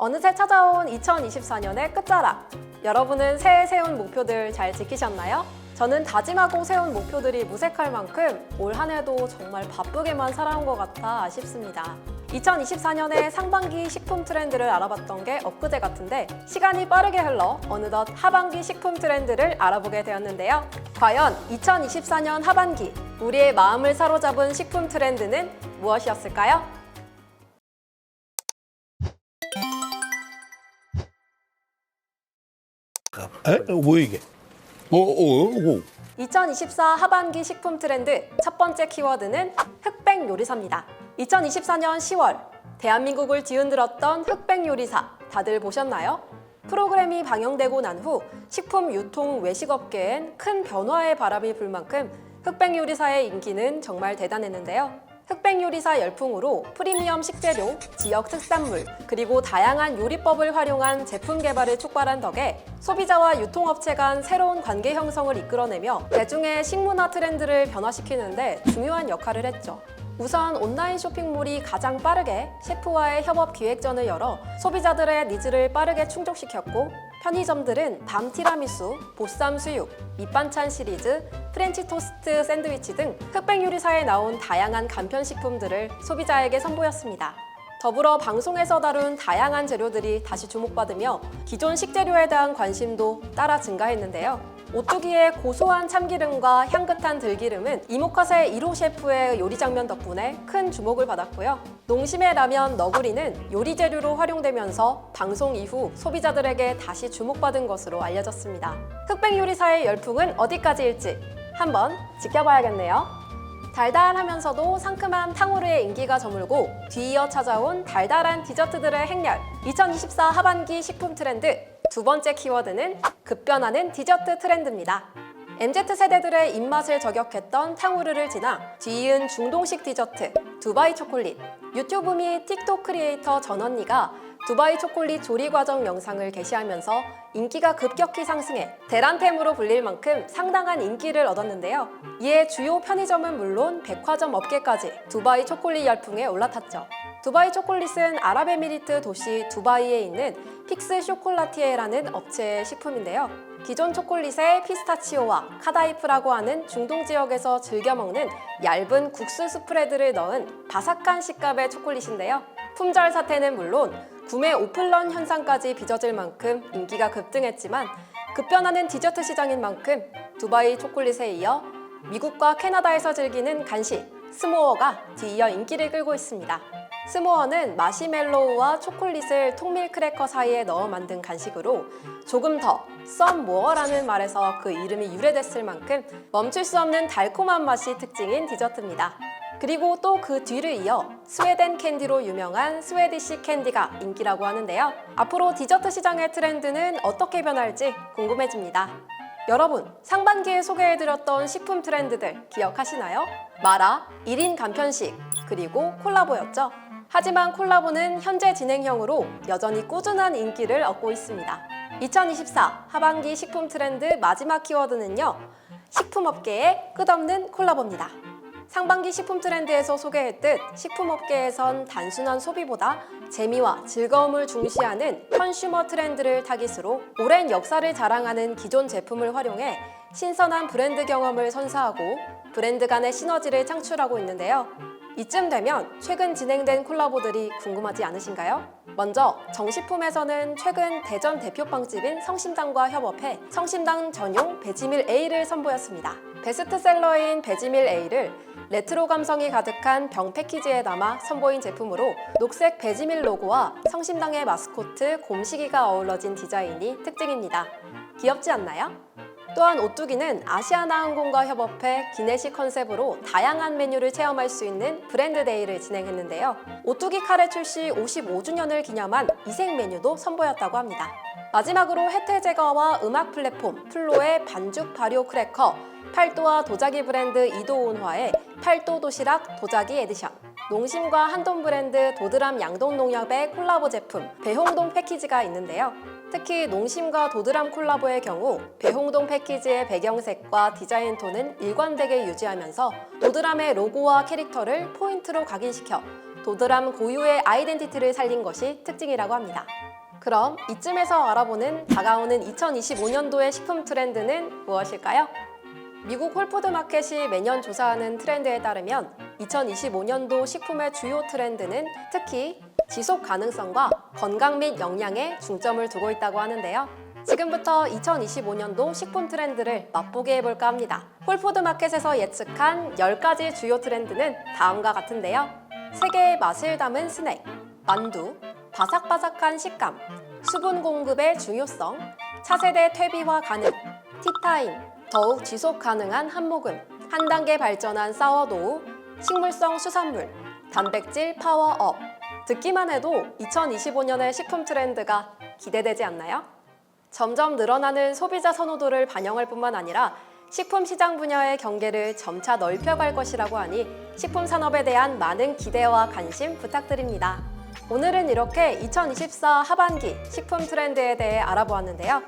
어느새 찾아온 2024년의 끝자락. 여러분은 새해 세운 목표들 잘 지키셨나요? 저는 다짐하고 세운 목표들이 무색할 만큼 올 한 해도 정말 바쁘게만 살아온 것 같아 아쉽습니다. 2024년의 상반기 식품 트렌드를 알아봤던 게 엊그제 같은데 시간이 빠르게 흘러 어느덧 하반기 식품 트렌드를 알아보게 되었는데요. 과연 2024년 하반기 우리의 마음을 사로잡은 식품 트렌드는 무엇이었을까요? 에? 뭐야 이게? 어, 어, 어. 2024 하반기 식품 트렌드 첫 번째 키워드는 흑백 요리사입니다. 2024년 10월 대한민국을 뒤흔들었던 흑백 요리사 다들 보셨나요? 프로그램이 방영되고 난 후 식품 유통 외식업계엔 큰 변화의 바람이 불 만큼 흑백 요리사의 인기는 정말 대단했는데요. 흑백 요리사 열풍으로 프리미엄 식재료, 지역 특산물, 그리고 다양한 요리법을 활용한 제품 개발을 촉발한 덕에 소비자와 유통업체 간 새로운 관계 형성을 이끌어내며 대중의 식문화 트렌드를 변화시키는데 중요한 역할을 했죠. 우선 온라인 쇼핑몰이 가장 빠르게 셰프와의 협업 기획전을 열어 소비자들의 니즈를 빠르게 충족시켰고 편의점들은 밤 티라미수, 보쌈 수육, 밑반찬 시리즈, 프렌치 토스트 샌드위치 등 흑백 요리사에 나온 다양한 간편 식품들을 소비자에게 선보였습니다. 더불어 방송에서 다룬 다양한 재료들이 다시 주목받으며 기존 식재료에 대한 관심도 따라 증가했는데요. 오뚜기의 고소한 참기름과 향긋한 들기름은 이모카세 1호 셰프의 요리 장면 덕분에 큰 주목을 받았고요. 농심의 라면 너구리는 요리 재료로 활용되면서 방송 이후 소비자들에게 다시 주목받은 것으로 알려졌습니다. 흑백 요리사의 열풍은 어디까지일지 한번 지켜봐야겠네요. 달달하면서도 상큼한 탕후루의 인기가 저물고 뒤이어 찾아온 달달한 디저트들의 행렬 2024 하반기 식품 트렌드 두 번째 키워드는 급변하는 디저트 트렌드입니다. MZ세대들의 입맛을 저격했던 탕후루를 지나 뒤이은 중동식 디저트 두바이 초콜릿 유튜브 및 틱톡 크리에이터 전언니가 두바이 초콜릿 조리 과정 영상을 게시하면서 인기가 급격히 상승해 대란템으로 불릴 만큼 상당한 인기를 얻었는데요. 이에 주요 편의점은 물론 백화점 업계까지 두바이 초콜릿 열풍에 올라탔죠. 두바이 초콜릿은 아랍에미리트 도시 두바이에 있는 픽스 쇼콜라티에라는 업체의 식품인데요. 기존 초콜릿에 피스타치오와 카다이프라고 하는 중동 지역에서 즐겨 먹는 얇은 국수 스프레드를 넣은 바삭한 식감의 초콜릿인데요. 품절 사태는 물론 구매 오픈런 현상까지 빚어질 만큼 인기가 급등했지만 급변하는 디저트 시장인 만큼 두바이 초콜릿에 이어 미국과 캐나다에서 즐기는 간식 스모어가 뒤이어 인기를 끌고 있습니다. 스모어는 마시멜로우와 초콜릿을 통밀 크래커 사이에 넣어 만든 간식으로 조금 더 썸모어라는 말에서 그 이름이 유래됐을 만큼 멈출 수 없는 달콤한 맛이 특징인 디저트입니다. 그리고 또 그 뒤를 이어 스웨덴 캔디로 유명한 스웨디시 캔디가 인기라고 하는데요. 앞으로 디저트 시장의 트렌드는 어떻게 변할지 궁금해집니다. 여러분, 상반기에 소개해드렸던 식품 트렌드들 기억하시나요? 마라, 1인 간편식, 그리고 콜라보였죠. 하지만 콜라보는 현재 진행형으로 여전히 꾸준한 인기를 얻고 있습니다. 2024 하반기 식품 트렌드 마지막 키워드는요. 식품업계의 끝없는 콜라보입니다. 상반기 식품 트렌드에서 소개했듯 식품업계에선 단순한 소비보다 재미와 즐거움을 중시하는 컨슈머 트렌드를 타깃으로 오랜 역사를 자랑하는 기존 제품을 활용해 신선한 브랜드 경험을 선사하고 브랜드 간의 시너지를 창출하고 있는데요. 이쯤 되면 최근 진행된 콜라보들이 궁금하지 않으신가요? 먼저 정식품에서는 최근 대전 대표 빵집인 성심당과 협업해 성심당 전용 베지밀 A를 선보였습니다. 베스트셀러인 베지밀 A를 레트로 감성이 가득한 병 패키지에 담아 선보인 제품으로 녹색 베지밀 로고와 성심당의 마스코트 곰시기가 어우러진 디자인이 특징입니다. 귀엽지 않나요? 또한 오뚜기는 아시아나항공과 협업해 기내식 컨셉으로 다양한 메뉴를 체험할 수 있는 브랜드 데이를 진행했는데요. 오뚜기 카레 출시 55주년을 기념한 이색 메뉴도 선보였다고 합니다. 마지막으로 혜태 제거와 음악 플랫폼 플로의 반죽 발효 크래커, 팔도와 도자기 브랜드 이도온화의 팔도 도시락 도자기 에디션, 농심과 한돈 브랜드 도드람 양동농협의 콜라보 제품 배홍동 패키지가 있는데요. 특히 농심과 도드람 콜라보의 경우 배홍동 패키지의 배경색과 디자인 톤은 일관되게 유지하면서 도드람의 로고와 캐릭터를 포인트로 각인시켜 도드람 고유의 아이덴티티를 살린 것이 특징이라고 합니다. 그럼 이쯤에서 알아보는 다가오는 2025년도의 식품 트렌드는 무엇일까요? 미국 홀푸드 마켓이 매년 조사하는 트렌드에 따르면 2025년도 식품의 주요 트렌드는 특히 지속 가능성과 건강 및 영양에 중점을 두고 있다고 하는데요. 지금부터 2025년도 식품 트렌드를 맛보게 해볼까 합니다. 홀푸드 마켓에서 예측한 10가지 주요 트렌드는 다음과 같은데요. 세계의 맛을 담은 스낵, 만두, 바삭바삭한 식감, 수분 공급의 중요성, 차세대 퇴비화 가능, 티타임, 더욱 지속 가능한 한모금, 한 단계 발전한 사워도우, 식물성 수산물, 단백질 파워업. 듣기만 해도 2025년의 식품 트렌드가 기대되지 않나요? 점점 늘어나는 소비자 선호도를 반영할 뿐만 아니라 식품 시장 분야의 경계를 점차 넓혀갈 것이라고 하니 식품 산업에 대한 많은 기대와 관심 부탁드립니다. 오늘은 이렇게 2024 하반기 식품 트렌드에 대해 알아보았는데요.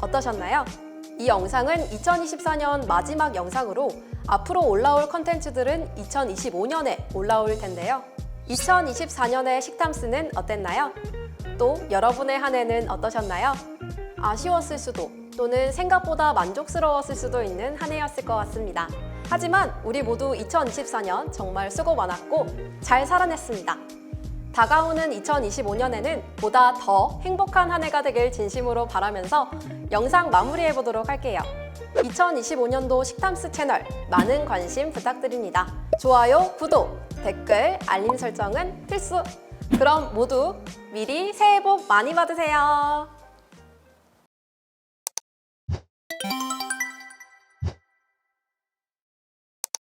어떠셨나요? 이 영상은 2024년 마지막 영상으로 앞으로 올라올 컨텐츠들은 2025년에 올라올 텐데요. 2024년의 식탐스는 어땠나요? 또 여러분의 한 해는 어떠셨나요? 아쉬웠을 수도 또는 생각보다 만족스러웠을 수도 있는 한 해였을 것 같습니다. 하지만 우리 모두 2024년 정말 수고 많았고 잘 살아냈습니다. 다가오는 2025년에는 보다 더 행복한 한 해가 되길 진심으로 바라면서 영상 마무리해 보도록 할게요. 2025년도 식탐스 채널 많은 관심 부탁드립니다. 좋아요, 구독, 댓글, 알림 설정은 필수! 그럼 모두 미리 새해 복 많이 받으세요.